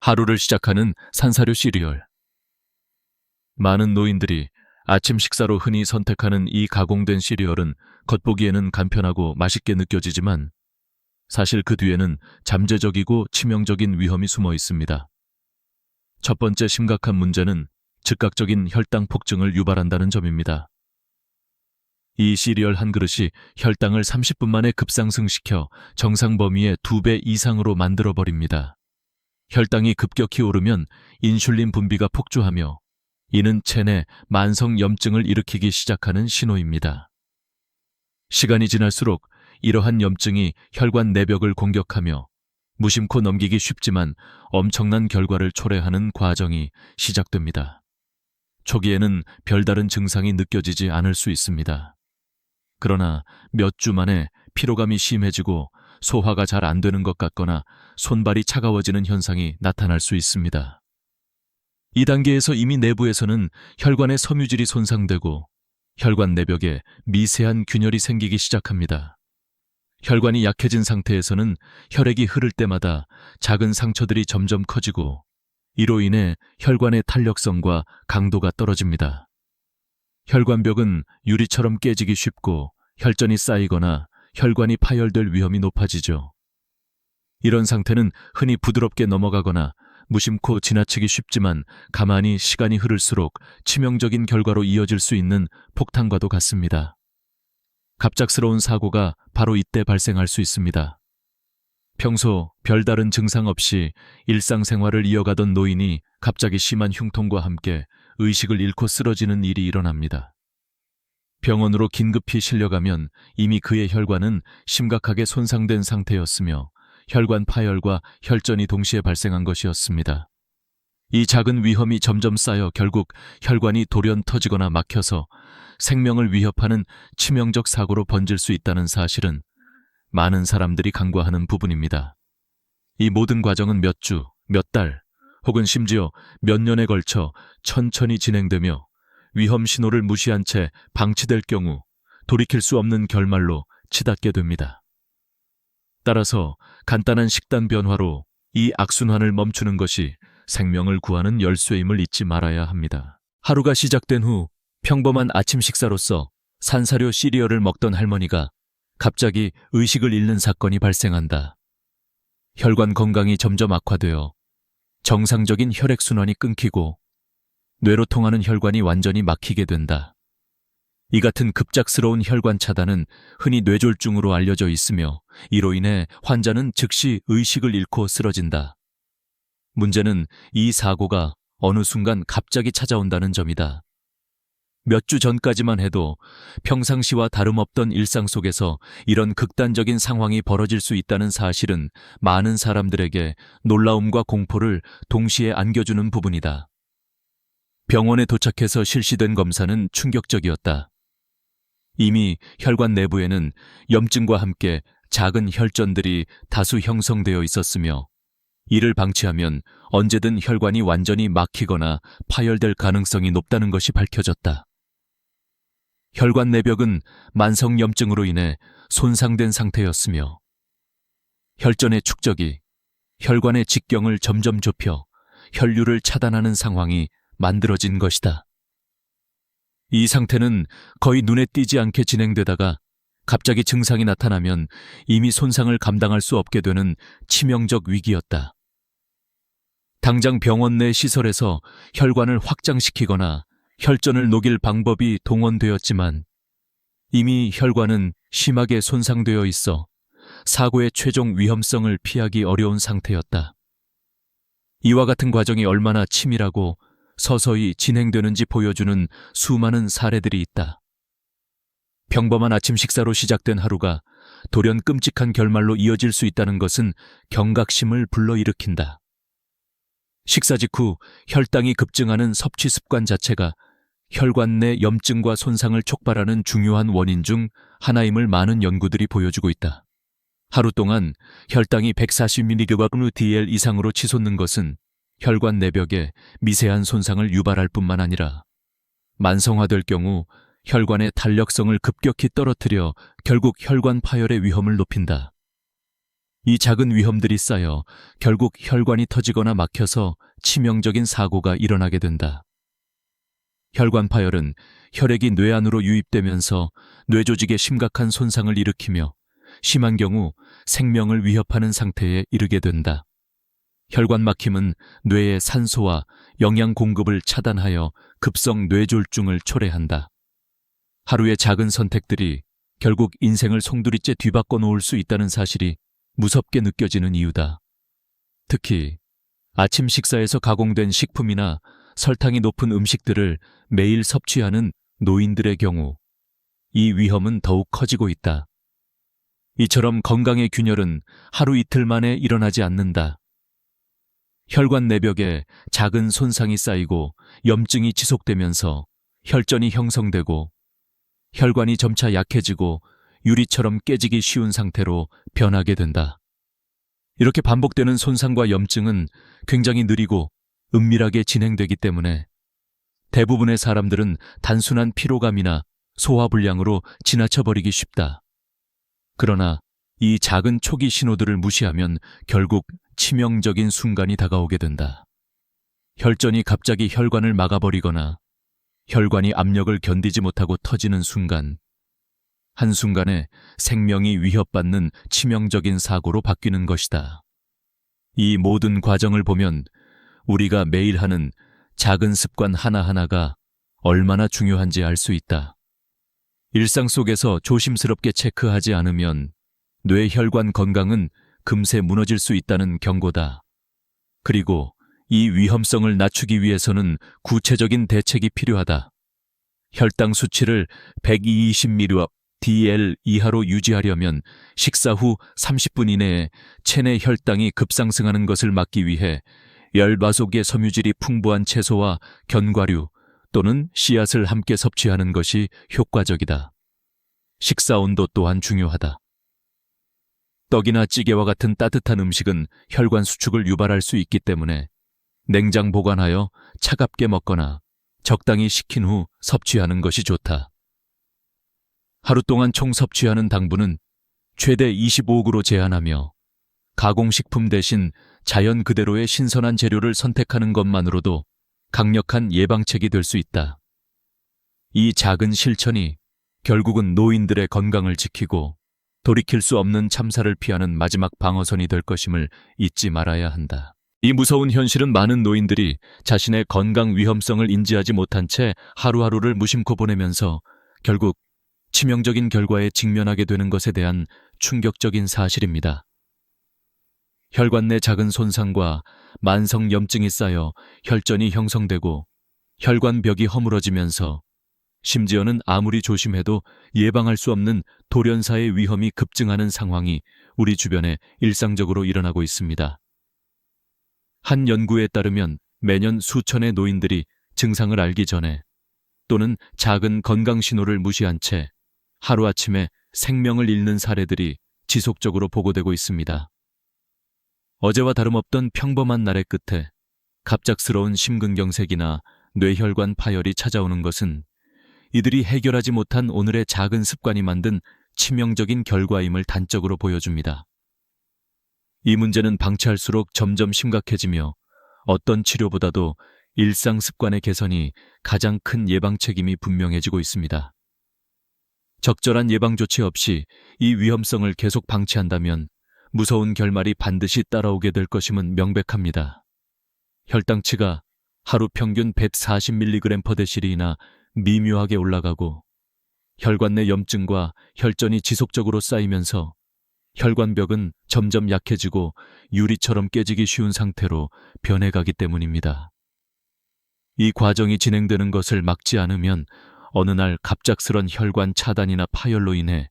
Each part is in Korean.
하루를 시작하는 산사료 시리얼. 많은 노인들이 아침 식사로 흔히 선택하는 이 가공된 시리얼은 겉보기에는 간편하고 맛있게 느껴지지만 사실 그 뒤에는 잠재적이고 치명적인 위험이 숨어 있습니다. 첫 번째 심각한 문제는 즉각적인 혈당 폭증을 유발한다는 점입니다. 이 시리얼 한 그릇이 혈당을 30분 만에 급상승시켜 정상 범위의 2배 이상으로 만들어 버립니다. 혈당이 급격히 오르면 인슐린 분비가 폭주하며 이는 체내 만성 염증을 일으키기 시작하는 신호입니다. 시간이 지날수록 이러한 염증이 혈관 내벽을 공격하며 무심코 넘기기 쉽지만 엄청난 결과를 초래하는 과정이 시작됩니다. 초기에는 별다른 증상이 느껴지지 않을 수 있습니다. 그러나 몇 주 만에 피로감이 심해지고 소화가 잘 안 되는 것 같거나 손발이 차가워지는 현상이 나타날 수 있습니다. 이 단계에서 이미 내부에서는 혈관의 섬유질이 손상되고 혈관 내벽에 미세한 균열이 생기기 시작합니다. 혈관이 약해진 상태에서는 혈액이 흐를 때마다 작은 상처들이 점점 커지고 이로 인해 혈관의 탄력성과 강도가 떨어집니다. 혈관벽은 유리처럼 깨지기 쉽고 혈전이 쌓이거나 혈관이 파열될 위험이 높아지죠. 이런 상태는 흔히 부드럽게 넘어가거나 무심코 지나치기 쉽지만 가만히 시간이 흐를수록 치명적인 결과로 이어질 수 있는 폭탄과도 같습니다. 갑작스러운 사고가 바로 이때 발생할 수 있습니다. 평소 별다른 증상 없이 일상생활을 이어가던 노인이 갑자기 심한 흉통과 함께 의식을 잃고 쓰러지는 일이 일어납니다. 병원으로 긴급히 실려가면 이미 그의 혈관은 심각하게 손상된 상태였으며 혈관 파열과 혈전이 동시에 발생한 것이었습니다. 이 작은 위험이 점점 쌓여 결국 혈관이 돌연 터지거나 막혀서 생명을 위협하는 치명적 사고로 번질 수 있다는 사실은 많은 사람들이 간과하는 부분입니다. 이 모든 과정은 몇 주, 몇 달, 혹은 심지어 몇 년에 걸쳐 천천히 진행되며 위험 신호를 무시한 채 방치될 경우 돌이킬 수 없는 결말로 치닫게 됩니다. 따라서 간단한 식단 변화로 이 악순환을 멈추는 것이 생명을 구하는 열쇠임을 잊지 말아야 합니다. 하루가 시작된 후 평범한 아침 식사로서 산사료 시리얼을 먹던 할머니가 갑자기 의식을 잃는 사건이 발생한다. 혈관 건강이 점점 악화되어 정상적인 혈액순환이 끊기고 뇌로 통하는 혈관이 완전히 막히게 된다. 이 같은 급작스러운 혈관 차단은 흔히 뇌졸중으로 알려져 있으며 이로 인해 환자는 즉시 의식을 잃고 쓰러진다. 문제는 이 사고가 어느 순간 갑자기 찾아온다는 점이다. 몇 주 전까지만 해도 평상시와 다름없던 일상 속에서 이런 극단적인 상황이 벌어질 수 있다는 사실은 많은 사람들에게 놀라움과 공포를 동시에 안겨주는 부분이다. 병원에 도착해서 실시된 검사는 충격적이었다. 이미 혈관 내부에는 염증과 함께 작은 혈전들이 다수 형성되어 있었으며 이를 방치하면 언제든 혈관이 완전히 막히거나 파열될 가능성이 높다는 것이 밝혀졌다. 혈관 내벽은 만성 염증으로 인해 손상된 상태였으며 혈전의 축적이 혈관의 직경을 점점 좁혀 혈류를 차단하는 상황이 만들어진 것이다. 이 상태는 거의 눈에 띄지 않게 진행되다가 갑자기 증상이 나타나면 이미 손상을 감당할 수 없게 되는 치명적 위기였다. 당장 병원 내 시설에서 혈관을 확장시키거나 혈전을 녹일 방법이 동원되었지만 이미 혈관은 심하게 손상되어 있어 사고의 최종 위험성을 피하기 어려운 상태였다. 이와 같은 과정이 얼마나 치밀하고 서서히 진행되는지 보여주는 수많은 사례들이 있다. 평범한 아침 식사로 시작된 하루가 돌연 끔찍한 결말로 이어질 수 있다는 것은 경각심을 불러일으킨다. 식사 직후 혈당이 급증하는 섭취 습관 자체가 혈관 내 염증과 손상을 촉발하는 중요한 원인 중 하나임을 많은 연구들이 보여주고 있다. 하루 동안 혈당이 140mg DL 이상으로 치솟는 것은 혈관 내벽에 미세한 손상을 유발할 뿐만 아니라 만성화될 경우 혈관의 탄력성을 급격히 떨어뜨려 결국 혈관 파열의 위험을 높인다. 이 작은 위험들이 쌓여 결국 혈관이 터지거나 막혀서 치명적인 사고가 일어나게 된다. 혈관 파열은 혈액이 뇌 안으로 유입되면서 뇌 조직에 심각한 손상을 일으키며 심한 경우 생명을 위협하는 상태에 이르게 된다. 혈관 막힘은 뇌의 산소와 영양 공급을 차단하여 급성 뇌졸중을 초래한다. 하루의 작은 선택들이 결국 인생을 송두리째 뒤바꿔 놓을 수 있다는 사실이 무섭게 느껴지는 이유다. 특히 아침 식사에서 가공된 식품이나 설탕이 높은 음식들을 매일 섭취하는 노인들의 경우 이 위험은 더욱 커지고 있다. 이처럼 건강의 균열은 하루 이틀 만에 일어나지 않는다. 혈관 내벽에 작은 손상이 쌓이고 염증이 지속되면서 혈전이 형성되고 혈관이 점차 약해지고 유리처럼 깨지기 쉬운 상태로 변하게 된다. 이렇게 반복되는 손상과 염증은 굉장히 느리고 은밀하게 진행되기 때문에 대부분의 사람들은 단순한 피로감이나 소화불량으로 지나쳐버리기 쉽다. 그러나 이 작은 초기 신호들을 무시하면 결국 치명적인 순간이 다가오게 된다. 혈전이 갑자기 혈관을 막아버리거나 혈관이 압력을 견디지 못하고 터지는 순간, 한순간에 생명이 위협받는 치명적인 사고로 바뀌는 것이다. 이 모든 과정을 보면 우리가 매일 하는 작은 습관 하나하나가 얼마나 중요한지 알 수 있다. 일상 속에서 조심스럽게 체크하지 않으면 뇌혈관 건강은 금세 무너질 수 있다는 경고다. 그리고 이 위험성을 낮추기 위해서는 구체적인 대책이 필요하다. 혈당 수치를 120ml DL 이하로 유지하려면 식사 후 30분 이내에 체내 혈당이 급상승하는 것을 막기 위해 열과속의 섬유질이 풍부한 채소와 견과류 또는 씨앗을 함께 섭취하는 것이 효과적이다. 식사 온도 또한 중요하다. 떡이나 찌개와 같은 따뜻한 음식은 혈관 수축을 유발할 수 있기 때문에 냉장 보관하여 차갑게 먹거나 적당히 식힌 후 섭취하는 것이 좋다. 하루 동안 총 섭취하는 당분은 최대 25g으로 제한하며 가공식품 대신 자연 그대로의 신선한 재료를 선택하는 것만으로도 강력한 예방책이 될 수 있다. 이 작은 실천이 결국은 노인들의 건강을 지키고 돌이킬 수 없는 참사를 피하는 마지막 방어선이 될 것임을 잊지 말아야 한다. 이 무서운 현실은 많은 노인들이 자신의 건강 위험성을 인지하지 못한 채 하루하루를 무심코 보내면서 결국 치명적인 결과에 직면하게 되는 것에 대한 충격적인 사실입니다. 혈관 내 작은 손상과 만성 염증이 쌓여 혈전이 형성되고 혈관벽이 허물어지면서 심지어는 아무리 조심해도 예방할 수 없는 돌연사의 위험이 급증하는 상황이 우리 주변에 일상적으로 일어나고 있습니다. 한 연구에 따르면 매년 수천의 노인들이 증상을 알기 전에 또는 작은 건강 신호를 무시한 채 하루아침에 생명을 잃는 사례들이 지속적으로 보고되고 있습니다. 어제와 다름없던 평범한 날의 끝에 갑작스러운 심근경색이나 뇌혈관 파열이 찾아오는 것은 이들이 해결하지 못한 오늘의 작은 습관이 만든 치명적인 결과임을 단적으로 보여줍니다. 이 문제는 방치할수록 점점 심각해지며 어떤 치료보다도 일상 습관의 개선이 가장 큰 예방 책임이 분명해지고 있습니다. 적절한 예방 조치 없이 이 위험성을 계속 방치한다면 무서운 결말이 반드시 따라오게 될 것임은 명백합니다. 혈당치가 하루 평균 140mg/dl이나 미묘하게 올라가고 혈관 내 염증과 혈전이 지속적으로 쌓이면서 혈관벽은 점점 약해지고 유리처럼 깨지기 쉬운 상태로 변해가기 때문입니다. 이 과정이 진행되는 것을 막지 않으면 어느 날 갑작스런 혈관 차단이나 파열로 인해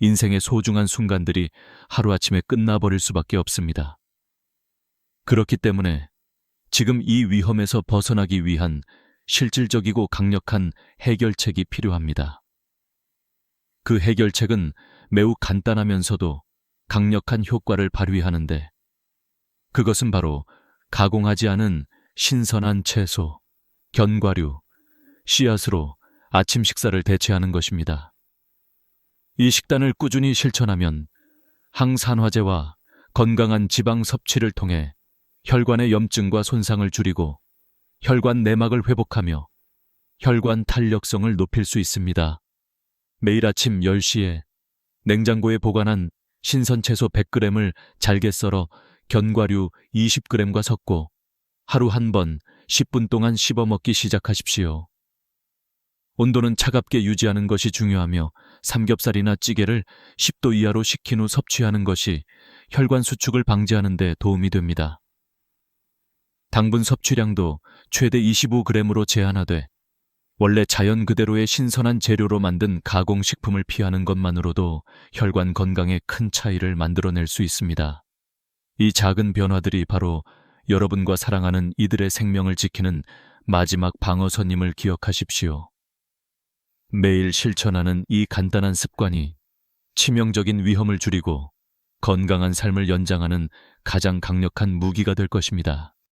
인생의 소중한 순간들이 하루아침에 끝나버릴 수밖에 없습니다. 그렇기 때문에 지금 이 위험에서 벗어나기 위한 실질적이고 강력한 해결책이 필요합니다. 그 해결책은 매우 간단하면서도 강력한 효과를 발휘하는데 그것은 바로 가공하지 않은 신선한 채소, 견과류, 씨앗으로 아침 식사를 대체하는 것입니다. 이 식단을 꾸준히 실천하면 항산화제와 건강한 지방 섭취를 통해 혈관의 염증과 손상을 줄이고 혈관 내막을 회복하며 혈관 탄력성을 높일 수 있습니다. 매일 아침 10시에 냉장고에 보관한 신선 채소 100g을 잘게 썰어 견과류 20g과 섞고 하루 한 번 10분 동안 씹어 먹기 시작하십시오. 온도는 차갑게 유지하는 것이 중요하며 삼겹살이나 찌개를 10도 이하로 식힌 후 섭취하는 것이 혈관 수축을 방지하는 데 도움이 됩니다. 당분 섭취량도 최대 25g으로 제한하되 원래 자연 그대로의 신선한 재료로 만든 가공식품을 피하는 것만으로도 혈관 건강에 큰 차이를 만들어낼 수 있습니다. 이 작은 변화들이 바로 여러분과 사랑하는 이들의 생명을 지키는 마지막 방어선임을 기억하십시오. 매일 실천하는 이 간단한 습관이 치명적인 위험을 줄이고 건강한 삶을 연장하는 가장 강력한 무기가 될 것입니다.